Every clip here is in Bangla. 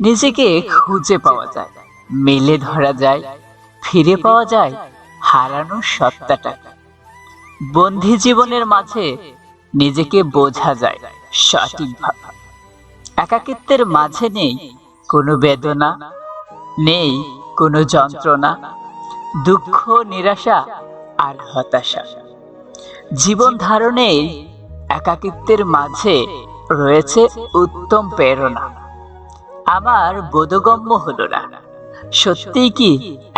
নিজেকে খুঁজে পাওয়া যায়, মেলে ধরা যায়, ফিরে পাওয়া যায় হারানো সত্তাটা। বন্ধী জীবনের মাঝে নিজেকে বোঝা যায় সঠিকভাবে একাকিত্বের মাঝে নেই কোনো বেদনা, নেই কোনো যন্ত্রণা, দুঃখ, নিরাশা আর হতাশা। জীবন ধারণের একাকিত্বের মাঝে রয়েছে উত্তম প্রেরণা। আমার বোধগম্য হলো না। সত্যি কি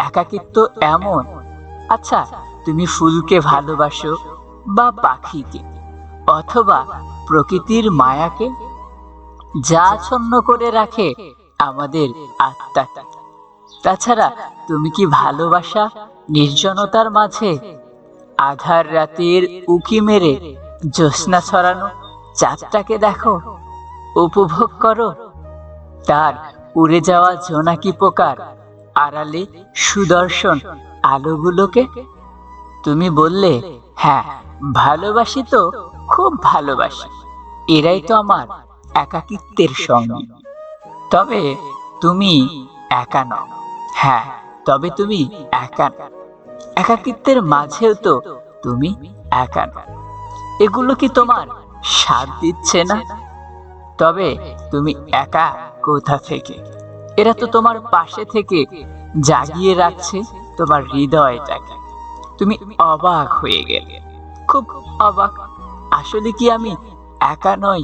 একাকিত্ব এমন? আচ্ছা তুমি ফুলকে ভালোবাসো বা পাখিকে, অথবা প্রকৃতির মায়াকে? যা ছন্ন করে রাখে আমাদের আত্মাটা তাছাড়া তুমি কি ভালোবাসা নির্জনতার মাঝে? আধার রাতের উকি মেরে জ্যোৎস্না ছড়ানো চাঁদটাকে দেখো, উপভোগ করো। তার উড়ে যাওয়া জোনাকি পোকার আড়ালে সুদর্শন আলোগুলোকে। তুমি বললে হ্যাঁ ভালোবাসি তো, খুব ভালোবাসি। এরাই তো আমার একাকিত্বের সঙ্গী। তবে তুমি একা নও। হ্যাঁ তবে তুমি একা। একাকিত্বের মাঝেও তো তুমি একা নও। এগুলো কি তোমার সাথ দিচ্ছে না? তবে তুমি একা কোথা থেকে? এরা তো তোমার পাশে থেকে জাগিয়ে রাখছে তোমার হৃদয়টাকে। তুমি অবাক হয়ে গেলে। খুব অবাক। আসলে কি আমি একা নই?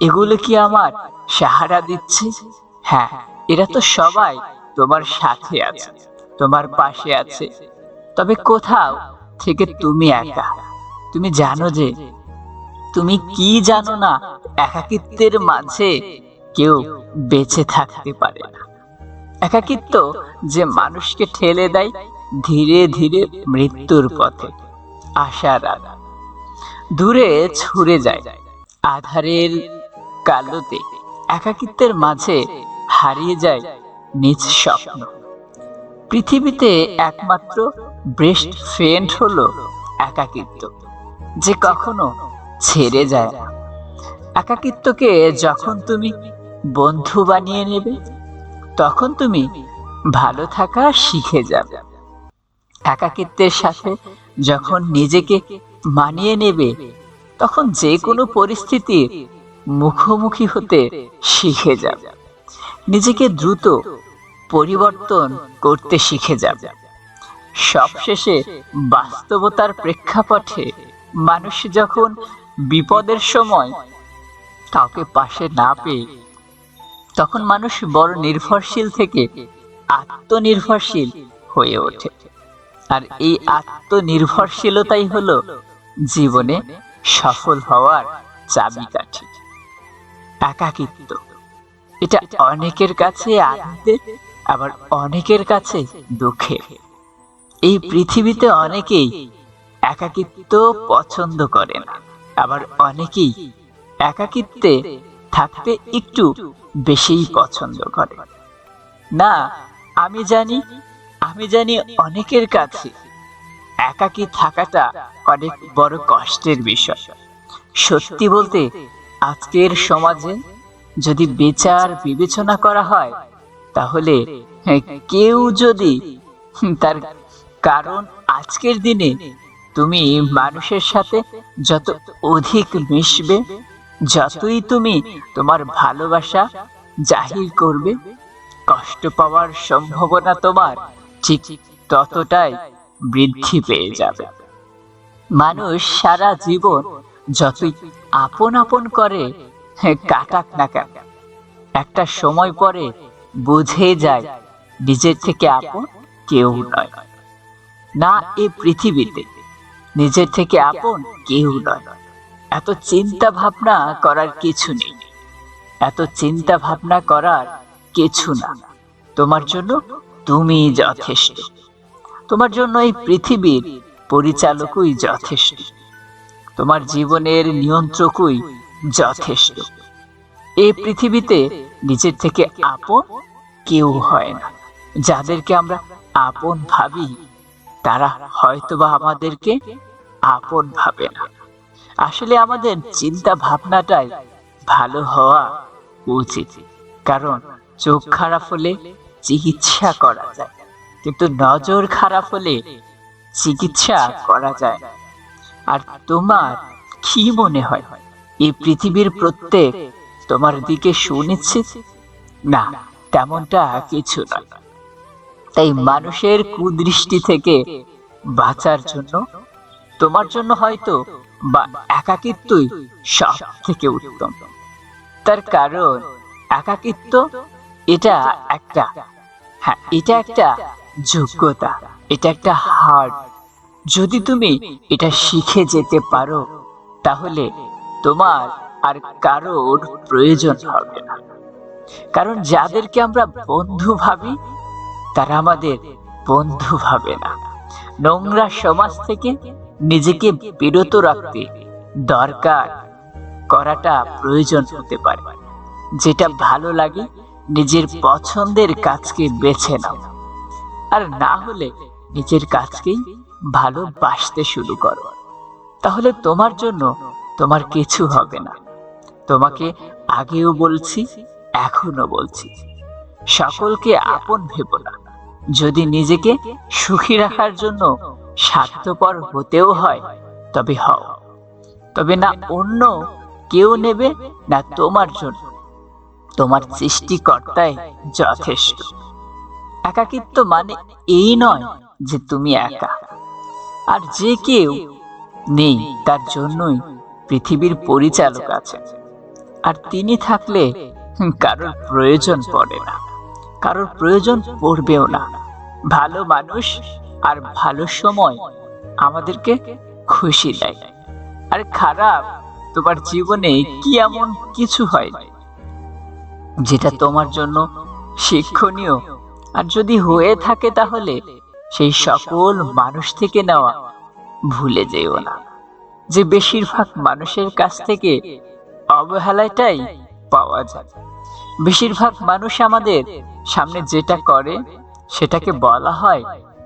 এগুলো কি আমার সাহারা দিচ্ছে? হ্যাঁ এরা তো সবাই তোমার সাথে আছে, তোমার পাশে আছে। তবে কোথাও থেকে তুমি একা? তুমি জানো যে তুমি কি জানো না একাকিত্বের মাঝে কেউ বেঁচে থাকতে পারে না। একাকিত্ব যে মানুষকে ঠেলে দেয় ধীরে ধীরে মৃত্যুর পথে আশার আলো দূরে ছুড়ে যায়। আধারের কালোতে একাকিত্বের মাঝে হারিয়ে যায় নিজ স্বপ্ন। পৃথিবীতে একমাত্র বেস্ট ফ্রেন্ড হলো একাকিত্ব, যে কখনো ছেড়ে যায় না। একাকিত্বকে যখন তুমি বন্ধু বানিয়ে নেবে, তখন তুমি ভালো থাকা শিখে যাবে। একাকিত্বের সাথে যখন নিজেকে মানিয়ে নেবে, তখন যে কোনো পরিস্থিতির মুখোমুখি হতে শিখে যাবে। নিজেকে দ্রুত পরিবর্তন করতে শিখে যাবে। সবশেষে বাস্তবতার প্রেক্ষাপটে মানুষ যখন বিপদের সময় কাউকে পাশে না পেয়ে তখন মানুষ বড় নির্ভরশীল থেকে আত্মনির্ভরশীল হয়ে ওঠে। আর এই আত্মনির্ভরশীলতাই হলো জীবনে সফল হওয়ার চাবিকাঠি। একাকিত্ব। এটা অনেকের কাছে আনন্দের আবার অনেকের কাছে দুঃখের এই পৃথিবীতে অনেকেই একাকিত্ব পছন্দ করে না আবার অনেকেই একাকিত্বে থাকতে একটু বেশিই পছন্দ করে। না, আমি জানি আমি জানি অনেকের কাছে একাকী থাকাটা অনেক বড় কষ্টের বিষয়। সত্যি বলতে, আজকের সমাজে যদি বিচার বিবেচনা করা হয়, তাহলে কেউ যদি তার কারণ আজকের দিনে তুমি মানুষের সাথে যত অধিক মিশবে যতই তুমি তোমার ভালোবাসা জাহির করবে, কষ্ট পাওয়ার সম্ভাবনা তোমার ঠিক ততটাই বৃদ্ধি পেয়ে যাবে। মানুষ সারা জীবন যতই আপন আপন করে কাটাক না কেন। একটা সময় পরে বুঝে যায় নিজের থেকে আপন কেউ নয়। না এই পৃথিবীতে, নিজের থেকে আপন কেউ নয়। এত চিন্তা ভাবনা করার কিছু নেই। এত চিন্তা ভাবনা করার কিছু না। তোমার জন্য তুমি যথেষ্ট। তোমার জন্য এই পৃথিবীর পরিচালকই যথেষ্ট। তোমার জীবনের নিয়ন্ত্রকই যথেষ্ট। এই পৃথিবীতে নিজের থেকে আপন কেউ হয় না। যাদেরকে আমরা আপন ভাবি, তারা হয়তোবা আমাদেরকে আপন ভাবে না। আসলে আমাদের চিন্তা ভাবনাটাই ভালো হওয়া উচিত। কারণ চোখ খারাপ হলে চিকিৎসা করা যায়, কিন্তু নজর খারাপ হলে চিকিৎসা করা যায়। আর তোমার কি মনে হয়? এই পৃথিবীর প্রত্যেক তোমার দিকে সুনিশ্চিত? না, তেমনটা কিছু নয়। তাই মানুষের কুদৃষ্টি থেকে বাঁচার জন্য তোমার জন্য হয়তো বা একাকিত্বই সব থেকে উত্তম। তার কারণ একাকিত্ব, এটা একটা হ্যাঁ এটা একটা যোগ্যতা, এটা একটা হার্ড। যদি তুমি এটা শিখে যেতে পারো, তাহলে তোমার আর কারোর প্রয়োজন হবে না। কারণ যাদেরকে আমরা বন্ধু ভাবি, তারা আমাদের বন্ধু ভাবে না। নোংরা সমাজ থেকে নিজেকে বিরত রাখতে দরকার করাটা প্রয়োজন হতে পারে। যেটা ভালো লাগে, নিজের পছন্দের কাজকে বেছে নাও। আর না হলে নিজের কাজকেই ভালোবাসতে শুরু করো। তাহলে তোমার জন্য তোমার কিছু হবে না। তোমাকে আগেও বলছি এখনও বলছি। সকলকে আপন ভেবো না। যদি নিজেকে সুখী রাখার জন্য স্বার্থপর হতেও হয়, তবে হও। তবে না অন্য কেউ নেবে না তোমার জন্য। তোমার সৃষ্টিকর্তাই যথেষ্ট। একাকিত্ব মানে এই নয় যে তুমি একা। আর যে কেউ নেই, তার জন্যই পৃথিবীর পরিচালক আছে আর তিনি থাকলে কারোর প্রয়োজন পড়ে না। কারোর প্রয়োজন পড়বেও না। ভালো মানুষ আর ভালো সময় আমাদেরকে খুশি দেয়। আর খারাপ, তোমার জীবনে কি এমন কিছু হয়? যেটা তোমার জন্য শিক্ষণীয়। আর যদি হয়ে থাকে তাহলে সেই সকল মানুষ থেকে নেওয়া ভুলে যেও না। যে বেশিরভাগ মানুষের কাছ থেকে অবহেলাটাই পাওয়া যায়। বেশিরভাগ মানুষ আমাদের সামনে যেটা করে, সেটাকে বলা হয়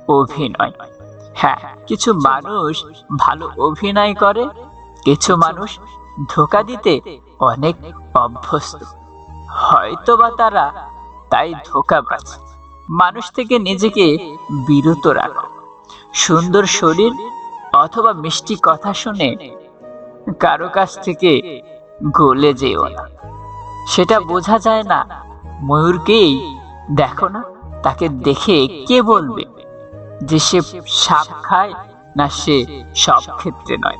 অভিনয়। হ্যাঁ কিছু মানুষ ভালো অভিনয় করে, কিছু মানুষ ধোকা দিতে অনেক অভ্যস্ত। হয়তো বা তারা তাই ধোকাবাজ। মানুষ থেকে নিজেকে বিরত রাখো। সুন্দর শরীর অথবা মিষ্টি কথা শুনে কারও কাছ থেকে গলে যেও না। সেটা বোঝা যায় না, ময়ূরকেই দেখো না, তাকে দেখে কে বলবে? যে সে সাপ খায় না সে সব ক্ষেত্রে নয়।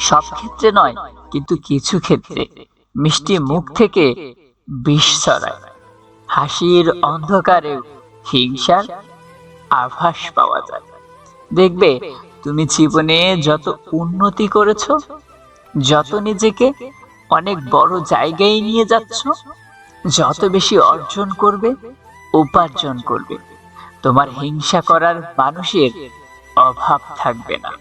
সব ক্ষেত্রে নয়, কিন্তু কিছু ক্ষেত্রে। মিষ্টি মুখ থেকে বিষ ছড়ায়। হাসির অন্ধকারে হিংসার আভাস পাওয়া যায়। দেখবে, তুমি জীবনে যত উন্নতি করেছ, যত নিজেকে অনেক বড় জায়গায় নিয়ে যাচ্ছ, যত বেশি অর্জন করবে, উপার্জন করবে। তোমার হিংসা করার মানুষের অভাব থাকবে না।